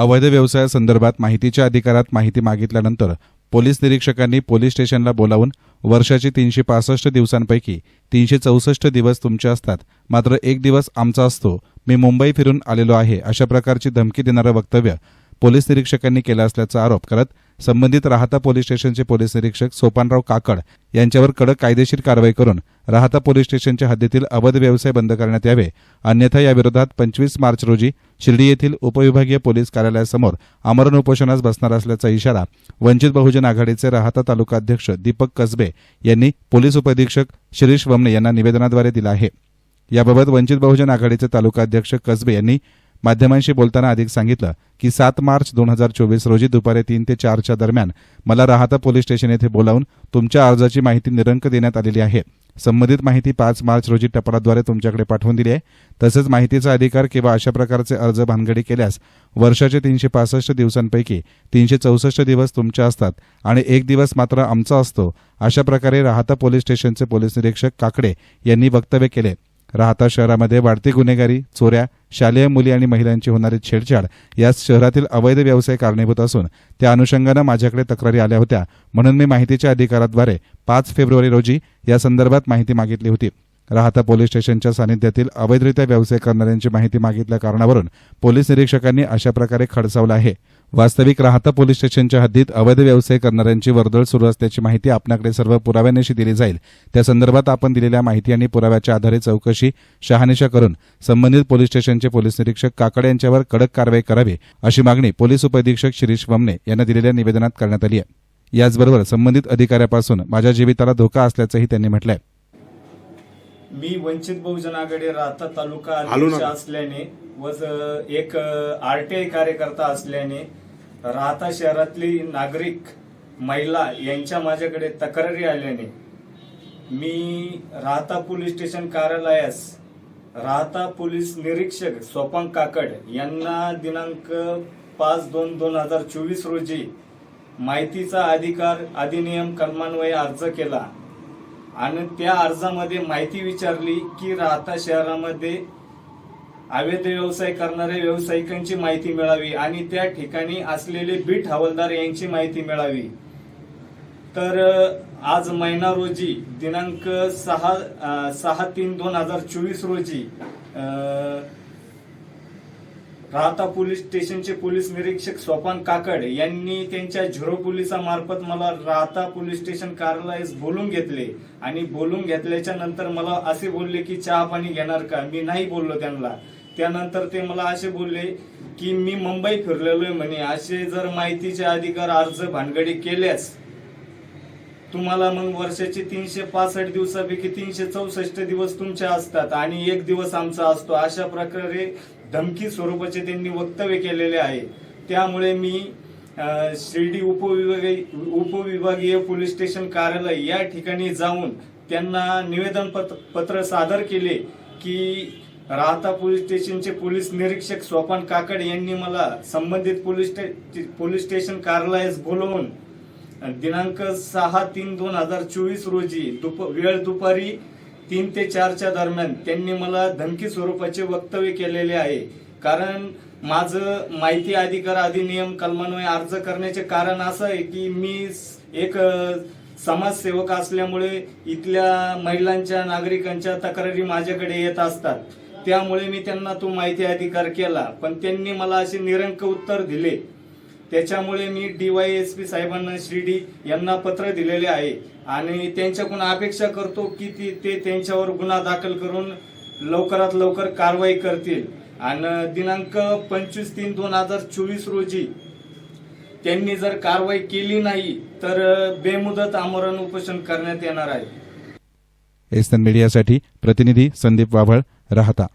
अवैध व्यवसायासंदर्भात माहितीच्या अधिकारात माहिती मागितल्यानंतर पोलीस निरीक्षकांनी पोलीस स्टेशनला बोलावून वर्षाचे तीनशे पासष्ट दिवसांपैकी तीनशे चौसष्ट दिवस तुमचे असतात. मात्र एक दिवस आमचा असतो. मी मुंबई फिरून आलेलो आहे अशा प्रकारची धमकी देणारं वक्तव्य पोलीस निरीक्षकांनी केलं असल्याचा आरोप करत संबंधित राहता पोलीस स्टेशनचे पोलीस निरीक्षक सोपानराव काकड यांच्यावर कडक कायदेशीर कारवाई करून राहता पोलीस स्टेशनच्या हद्दीतील अवध व्यवसाय बंद करण्यात यावे. अन्यथा याविरोधात पंचवीस मार्च रोजी शिर्डी येथील उपविभागीय पोलीस कार्यालयासमोर आमरण उपोषणास बसणार असल्याचा इशारा वंचित बहुजन आघाडीचे राहता तालुका अध्यक्ष दीपक कसबे यांनी पोलीस उपअधीक्षक शिरीष वमने यांना निवेदनाद्वारे दिला आहे. याबाबत वंचित बहुजन आघाडीचे तालुका अध्यक्ष कसबे यांनी माध्यमांशी बोलताना अधिक सांगितलं की सात मार्च दोन हजार चोवीस रोजी दुपारी तीन ते चारच्या दरम्यान मला राहता पोलीस स्टेशन येथे बोलावून तुमच्या अर्जाची माहिती निरंक देण्यात आलेली आहे. संबंधित माहिती पाच मार्च रोजी टपालाद्वारे तुमच्याकडे पाठवून दिली आहे. तसंच माहितीचा अधिकार किंवा अशा प्रकारचे अर्ज भानगडी केल्यास वर्षाचे तीनशे पासष्ट दिवसांपैकी तीनशे चौसष्ट दिवस तुमचे असतात आणि एक दिवस मात्र आमचा असतो अशा प्रकारे राहता पोलीस स्टेशनचे पोलीस निरीक्षक काकडे यांनी वक्तव्य केले. राहता शहरामध्ये वाढती गुन्हेगारी चोऱ्या शालेय मुली आणि महिलांची होणारी छेडछाड यास शहरातील अवैध व्यवसाय कारणीभूत असून त्या अनुषंगानं माझ्याकडे तक्रारी आल्या होत्या. म्हणून मी माहितीच्या अधिकाराद्वारे पाच फेब्रुवारी रोजी या संदर्भात माहिती मागितली होती. राहता पोलीस स्टेशनच्या सानिध्यातील अवैधरित्या व्यवसाय करणाऱ्यांची माहिती मागितल्या कारणावरून पोलीस निरीक्षकांनी अशा प्रकारे खडसावलं आहे. वास्तविक राहता पोलीस स्टेशनच्या हद्दीत अवैध व्यवसाय करणाऱ्यांची वर्दळ सुरू असल्याची माहिती आपल्याकडे सर्व पुराव्यानिशी दिली जाईल. त्या संदर्भात आपण दिलेल्या माहिती आणि पुराव्याच्या आधारे चौकशी शहानिशा करून संबंधित पोलीस स्टेशनचे पोलीस निरीक्षक काकडे यांच्यावर कडक कारवाई करावी अशी मागणी पोलीस उपअधीक्षक शिरीष वमने यांना दिलेल्या निवेदनात करण्यात आली आहे. याचबरोबर संबंधित अधिकाऱ्यापासून माझ्या जीविताला धोका असल्याचंही त्यांनी म्हटलं आहे मी वंचित बहुजन आघाडी राहता तालुका अध्यक्ष. असल्याने व एक आरटीआय कार्यकर्ता असल्याने राहता शहरातली नागरिक महिला यांच्या माझ्याकडे तक्रारी आल्याने मी राहता पोलीस स्टेशन कार्यालयास राहता पोलीस निरीक्षक सोपांग काकड यांना दिनांक पाच दोन दोन हजार चोवीस रोजी माहितीचा अधिकार अधिनियम कलमान्वये अर्ज केला आणि त्या अर्जामध्ये माहिती विचारली की राहता शहरामध्ये अवैध व्यवसाय करणाऱ्या व्यावसायिकांची माहिती मिळावी आणि त्या ठिकाणी असलेले बीट हवालदार यांची माहिती मिळावी. तर आज महिना रोजी दिनांक सहा सहा तीन दोन हजार चोवीस रोजी राहता पोलीस स्टेशनचे पोलीस निरीक्षक सोपान काकड यांनी त्यांच्या झिरो पोलिसामार्फत मला राहता पोलीस स्टेशन कार्यालयास बोलून घेतले. आणि बोलून घेतल्याच्या नंतर मला असे बोलले की चहा पाणी घेणार का? मी नाही बोललो त्यांना. त्यानंतर ते मला असे बोलले की मी मुंबई फिरलेलो आहे म्हणे. असे जर माहितीचे अधिकार अर्ज भानगडी केल्यास तुम्हाला मग वर्षाचे तीनशे पासष्ट दिवसापैकी तीनशे चौसष्ट दिवस तुमचे असतात आणि एक दिवस आमचा असतो. अशा प्रकारे धमकी स्वरूपाचे त्यांनी वक्तव्य केलेले आहे. त्यामुळे मी शिर्डी उपविभागीय उपविभागीय पोलीस स्टेशन कार्यालय या ठिकाणी जाऊन त्यांना निवेदन पत्र पत्र सादर केले की राहता पोलीस स्टेशनचे पोलीस निरीक्षक सोपान काकड यांनी मला संबंधित पोलीस स्टे पोलीस स्टेशन कार्यालयास बोलवून दिनांक सहा तीन दोन हजार चोवीस रोजी दुप वेळ दुपारी तीन ते चारच्या दरम्यान त्यांनी मला धमकी स्वरूपाचे वक्तव्य केलेले आहे. कारण माझं माहिती अधिकार अधिनियम कलमान्वये अर्ज करण्याचे कारण असं आहे की मी एक समाजसेवक असल्यामुळे इथल्या महिलांच्या नागरिकांच्या तक्रारी माझ्याकडे येत असतात. त्यामुळे मी त्यांना तो माहिती अधिकार केला. पण त्यांनी मला असे निरंक उत्तर दिले. त्याच्यामुळे मी डीवायएसपी साहेबांना शिर्डी यांना पत्र दिलेले आहे. आणि त्यांच्याकडून अपेक्षा करतो की ती ते त्यांच्यावर गुन्हा दाखल करून लवकरात लवकर कारवाई करतील. आणि दिनांक पंचवीस तीन दोन हजार चोवीस रोजी त्यांनी जर कारवाई केली नाही तर बेमुदत आमरण उपोषण करण्यात येणार आहे. एसन मीडियासाठी प्रतिनिधी संदीप वाभळ राहता.